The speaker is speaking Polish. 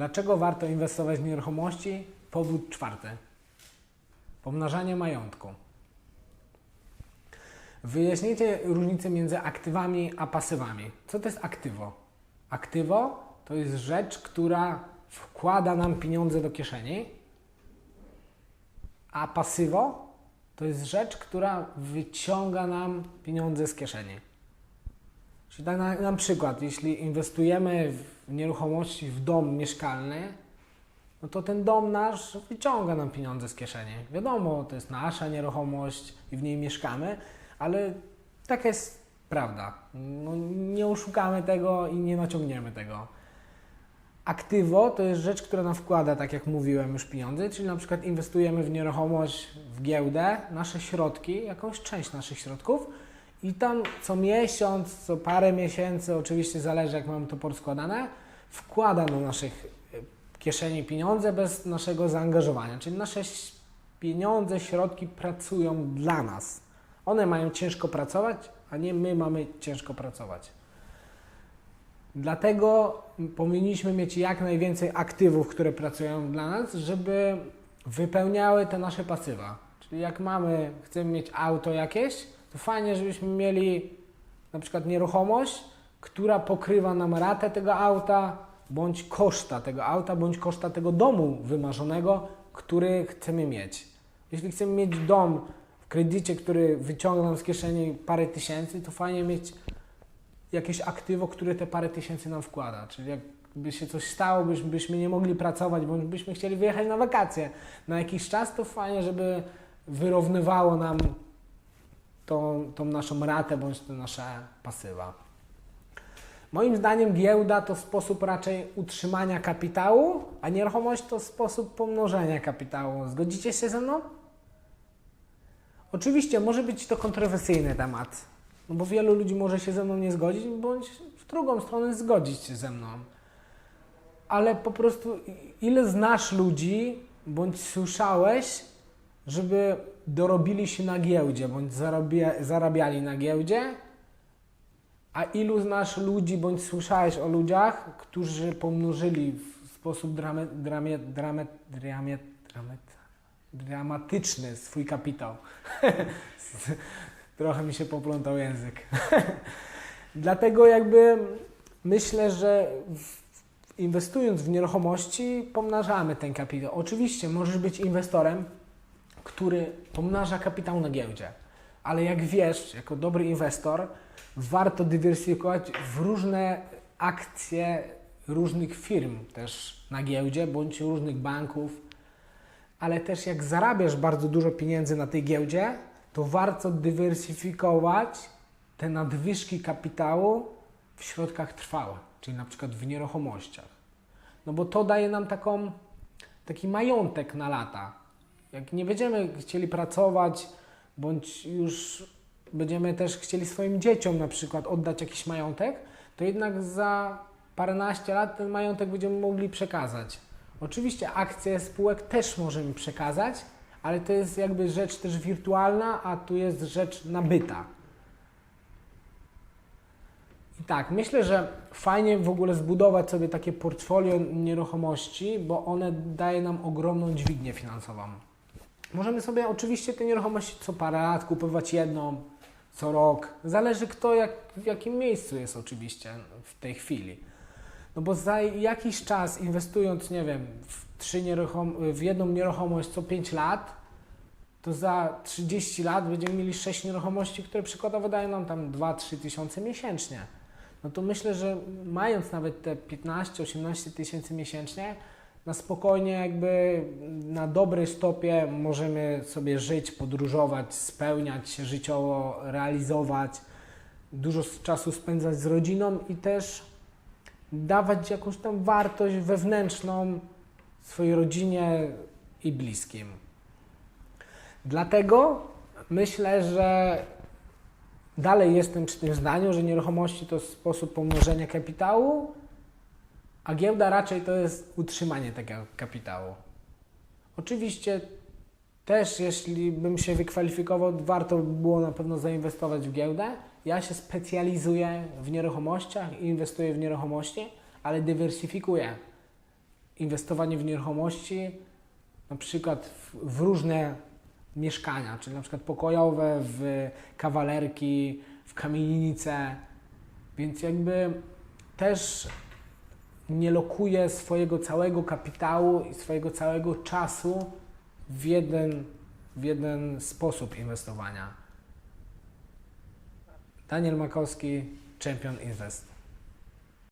Dlaczego warto inwestować w nieruchomości? Powód czwarty. Pomnażanie majątku. Wyjaśnijcie różnicę między aktywami a pasywami. Co to jest aktywo? Aktywo to jest rzecz, która wkłada nam pieniądze do kieszeni, a pasywo to jest rzecz, która wyciąga nam pieniądze z kieszeni. Czyli na, na przykład, jeśli inwestujemy w nieruchomości, w dom mieszkalny, no to ten dom nasz wyciąga nam pieniądze z kieszeni. Wiadomo, to jest nasza nieruchomość i w niej mieszkamy, ale taka jest prawda. No, nie oszukamy tego i nie naciągniemy tego. Aktywo to jest rzecz, która nam wkłada, tak jak mówiłem, już pieniądze, czyli na przykład inwestujemy w nieruchomość, w giełdę, nasze środki, jakąś część naszych środków i tam co miesiąc, co parę miesięcy, oczywiście zależy jak mamy to poskładane, wkłada do naszych y, kieszeni pieniądze bez naszego zaangażowania. Czyli nasze pieniądze, środki pracują dla nas. One mają ciężko pracować, a nie my mamy ciężko pracować. Dlatego powinniśmy mieć jak najwięcej aktywów, które pracują dla nas, żeby wypełniały te nasze pasywa. Czyli jak mamy, chcemy mieć auto jakieś, to fajnie, żebyśmy mieli na przykład nieruchomość, która pokrywa nam ratę tego auta, bądź koszta tego auta, bądź koszta tego domu wymarzonego, który chcemy mieć. Jeśli chcemy mieć dom w kredycie, który wyciąga nam z kieszeni parę tysięcy, to fajnie mieć jakieś aktywo, które te parę tysięcy nam wkłada. Czyli jakby się coś stało, byś, byśmy nie mogli pracować, bądź byśmy chcieli wyjechać na wakacje na jakiś czas, to fajnie, żeby wyrównywało nam tą, tą naszą ratę, bądź te nasze pasywa. Moim zdaniem giełda to sposób raczej utrzymania kapitału, a nieruchomość to sposób pomnożenia kapitału. Zgodzicie się ze mną? Oczywiście może być to kontrowersyjny temat, no bo wielu ludzi może się ze mną nie zgodzić, bądź w drugą stronę zgodzić się ze mną. Ale po prostu ile znasz ludzi, bądź słyszałeś, żeby dorobili się na giełdzie, bądź zarabia, zarabiali na giełdzie, a ilu znasz ludzi, bądź słyszałeś o ludziach, którzy pomnożyli w sposób dramatyczny swój kapitał? Trochę mi się poplątał język. Dlatego jakby myślę, że inwestując w nieruchomości pomnażamy ten kapitał. Oczywiście możesz być inwestorem, który pomnaża kapitał na giełdzie. Ale jak wiesz, jako dobry inwestor, warto dywersyfikować w różne akcje różnych firm też na giełdzie, bądź różnych banków. Ale też jak zarabiasz bardzo dużo pieniędzy na tej giełdzie, to warto dywersyfikować te nadwyżki kapitału w środkach trwałych, czyli na przykład w nieruchomościach. No bo to daje nam taką, taki majątek na lata. Jak nie będziemy chcieli pracować, bądź już będziemy też chcieli swoim dzieciom na przykład oddać jakiś majątek, to jednak za paręnaście lat ten majątek będziemy mogli przekazać. Oczywiście akcje spółek też możemy przekazać, ale to jest jakby rzecz też wirtualna, a tu jest rzecz nabyta. I tak, myślę, że fajnie w ogóle zbudować sobie takie portfolio nieruchomości, bo one daje nam ogromną dźwignię finansową. Możemy sobie oczywiście te nieruchomości co parę lat kupować jedną, co rok. Zależy kto jak, w jakim miejscu jest oczywiście w tej chwili. No bo za jakiś czas inwestując, nie wiem, w, trzy nieruchom- w jedną nieruchomość co 5 lat, to za 30 lat będziemy mieli 6 nieruchomości, które przykładowo dają nam tam 2-3 tysiące miesięcznie. No to myślę, że mając nawet te 15-18 tysięcy miesięcznie, na spokojnie jakby na dobrej stopie możemy sobie żyć, podróżować, spełniać się życiowo, realizować, dużo czasu spędzać z rodziną i też dawać jakąś tam wartość wewnętrzną swojej rodzinie i bliskim. Dlatego myślę, że dalej jestem przy tym zdaniu, że nieruchomości to sposób pomnożenia kapitału, a giełda raczej to jest utrzymanie tego kapitału. Oczywiście też, jeśli bym się wykwalifikował, warto by było na pewno zainwestować w giełdę. Ja się specjalizuję w nieruchomościach i inwestuję w nieruchomości, ale dywersyfikuję. inwestowanie w nieruchomości, na przykład w, w różne mieszkania, czyli na przykład pokojowe, w kawalerki, w kamienice, więc jakby też nie lokuje swojego całego kapitału i swojego całego czasu w jeden, w jeden sposób inwestowania. Daniel Makowski, Champion Invest.